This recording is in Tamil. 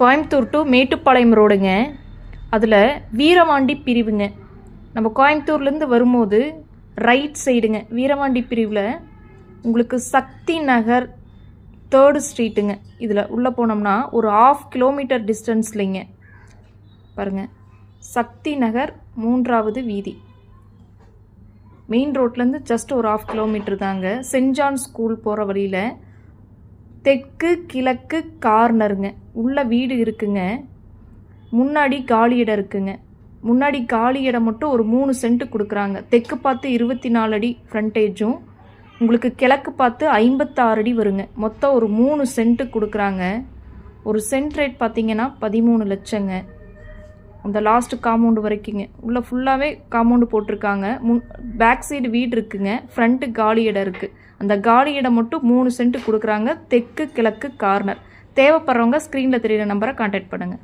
கோயம்புத்தூர் டு மேட்டுப்பாளையம் ரோடுங்க. அதில் வீரவாண்டி பிரிவுங்க. நம்ம கோயம்புத்தூர்லேருந்து வரும்போது ரைட் சைடுங்க வீரவாண்டி பிரிவில் உங்களுக்கு சக்தி நகர் தேர்டு ஸ்ட்ரீட்டுங்க இதில் உள்ளே போனோம்னா ஒரு ஆஃப் கிலோமீட்டர் டிஸ்டன்ஸ்லைங்க பாருங்கள் சக்தி நகர் மூன்றாவது வீதி. மெயின் ரோட்லேருந்து ஜஸ்ட் ஒரு ஆஃப் கிலோமீட்டர் தாங்க. சென்ட் ஜான் ஸ்கூல் போகிற வழியில் தெற்கு கிழக்கு கார்னருங்க. உள்ள வீடு இருக்குங்க. முன்னாடி காலி இடம் இருக்குங்க. முன்னாடி காலி இடம் மட்டும் ஒரு மூணு சென்ட் கொடுக்குறாங்க. தெற்கு பார்த்து இருபத்தி நாலு அடி ஃப்ரண்டேஜும் உங்களுக்கு கிழக்கு பார்த்து ஐம்பத்தாறு அடி வருங்க. மொத்தம் ஒரு மூணு சென்ட்டு கொடுக்குறாங்க. ஒரு சென்ட் ரேட் பார்த்தீங்கன்னா பதிமூணு லட்சங்க. அந்த லாஸ்ட் காம்பவுண்டு வரைக்குங்க. உள்ளே ஃபுல்லாகவே காம்பவுண்டு போட்டிருக்காங்க. முன் பேக் சைடு வீடு இருக்குங்க. ஃப்ரண்ட்டு காலி இடம் இருக்குது அந்த காலி இடம் மட்டும் மூணு சென்ட் கொடுக்குறாங்க. தெற்கு கிழக்கு கார்னர் தேவைப்படுறவங்க ஸ்க்ரீனில் தெரியிற நம்பரை கான்டாக்ட் பண்ணுங்கள்